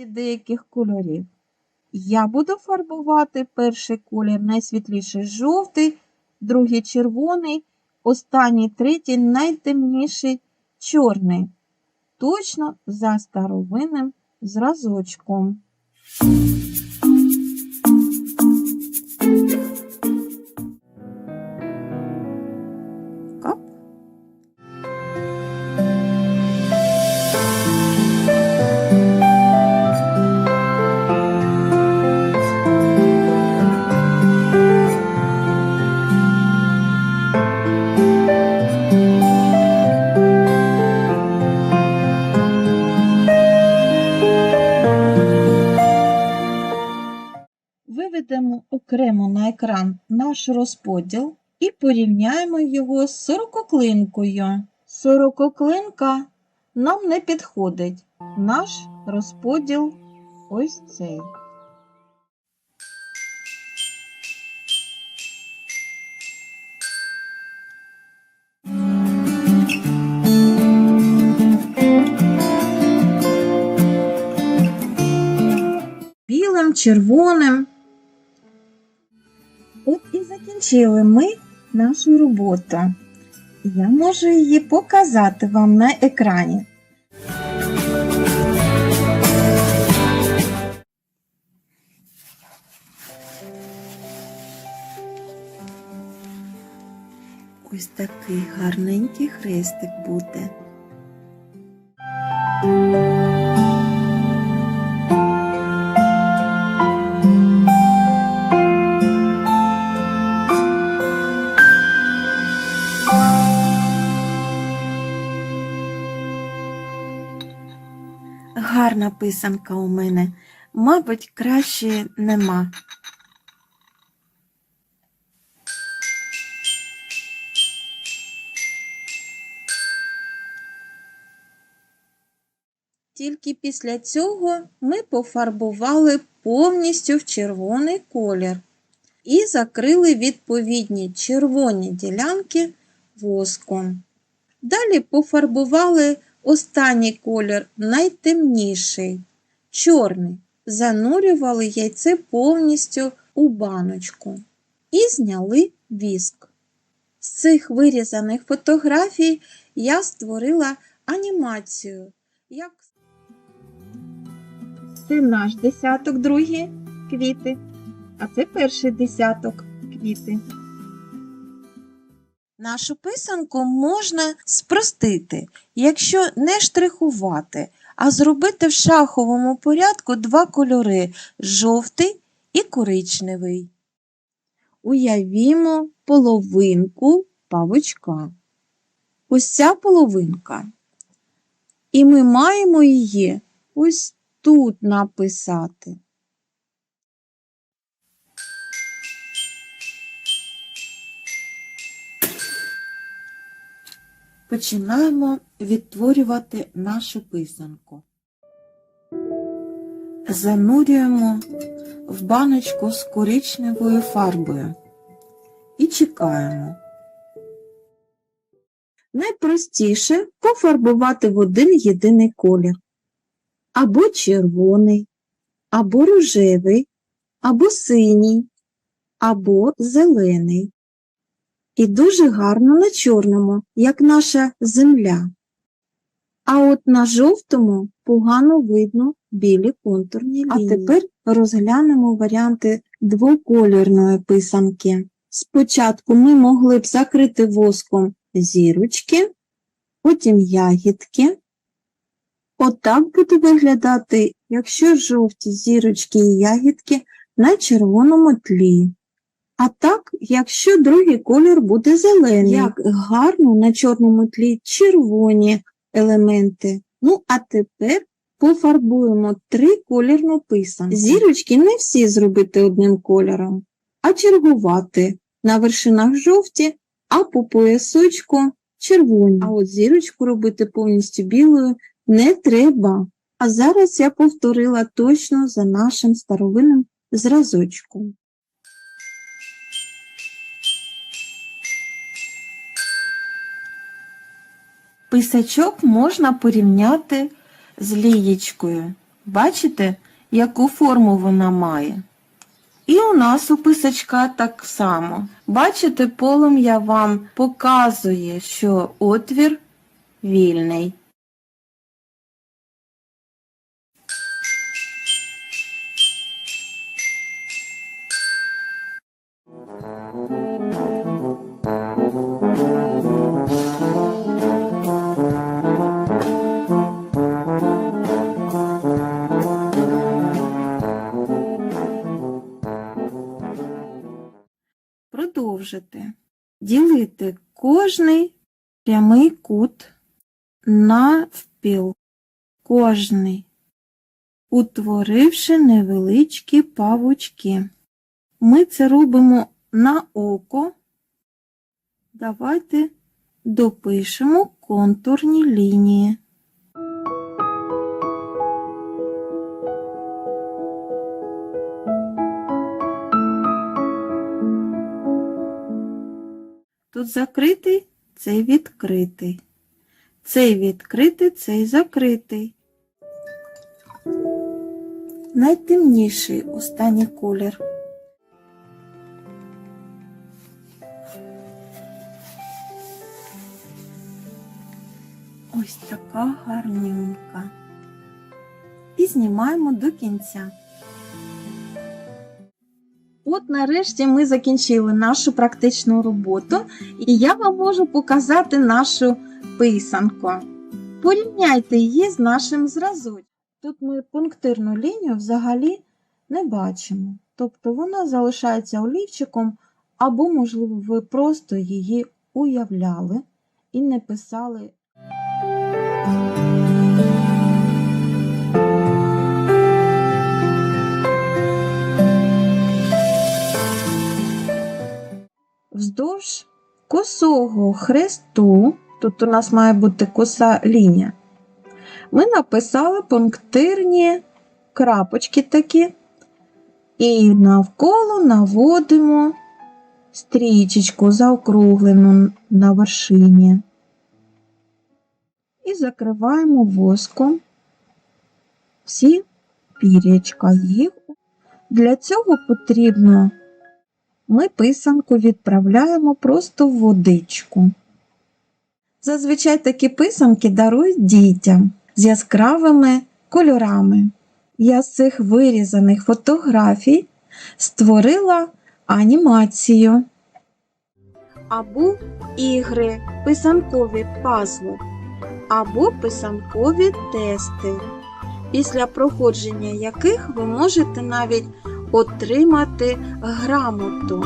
відсутності деяких кольорів. Я буду фарбувати перший колір найсвітліший жовтий, другий червоний, останній третій найтемніший чорний. Точно за старовинним зразочком. Окремо на екран наш розподіл і порівняємо його з сорококлинкою. Сорококлинка нам не підходить. Наш розподіл ось цей. Червоним. Закінчили ми нашу роботу. Я можу її показати вам на екрані. Ось такий гарненький хрестик буде. Гарна писанка у мене. Мабуть, краще нема. Тільки після цього ми пофарбували повністю в червоний колір і закрили відповідні червоні ділянки воском. Далі пофарбували останній колір, найтемніший, чорний. Занурювали яйце повністю у баночку і зняли віск. З цих вирізаних фотографій я створила анімацію. Як це наш десяток, другі квіти, а це перший десяток квіти. Нашу писанку можна спростити, якщо не штрихувати, а зробити в шаховому порядку два кольори жовтий і коричневий. Уявімо половинку павучка. Ось ця половинка. І ми маємо її ось тут написати. Починаємо відтворювати нашу писанку. Занурюємо в баночку з коричневою фарбою і чекаємо. Найпростіше пофарбувати в один єдиний колір. Або червоний, або рожевий, або синій, або зелений. І дуже гарно на чорному, як наша земля. А от на жовтому погано видно білі контурні лінії. А тепер розглянемо варіанти двокольорної писанки. Спочатку ми могли б закрити воском зірочки, потім ягідки. Отак буде виглядати, якщо жовті зірочки і ягідки на червоному тлі. А так, якщо другий колір буде зелений, як гарно на чорному тлі червоні елементи. Ну, а тепер пофарбуємо триколірну писанку. Зірочки не всі зробити одним кольором, а чергувати на вершинах жовті, а по поясочку червоні. А от зірочку робити повністю білою не треба. А зараз я повторила точно за нашим старовинним зразочком. Писачок можна порівняти з лієчкою. Бачите, яку форму вона має? І у нас у писачка так само. Бачите, полум'я вам показує, що отвір вільний. Продовжити. Ділити кожний прямий кут навпіл. Кожний, утворивши невеличкі павучки. Ми це робимо на око. Давайте допишемо контурні лінії. Тут закритий, цей відкритий. Цей відкритий, цей закритий. Найтемніший останній колір. Ось така гарнюнька. І знімаємо до кінця. От нарешті ми закінчили нашу практичну роботу, і я вам можу показати нашу писанку. Порівняйте її з нашим зразочком. Тут ми пунктирну лінію взагалі не бачимо. Тобто вона залишається олівчиком, або, можливо, ви просто її уявляли і не писали. Вздовж косого хресту, тут у нас має бути коса лінія, ми написали пунктирні крапочки такі, і навколо наводимо стрічечку заокруглену на вершині. І закриваємо воском всі пірячка їх. Для цього потрібно ми писанку відправляємо просто в водичку. Зазвичай такі писанки дарують дітям з яскравими кольорами. Я з цих вирізаних фотографій створила анімацію. Або ігри, писанкові пазли, або писанкові тести, після проходження яких ви можете навіть отримати грамоту.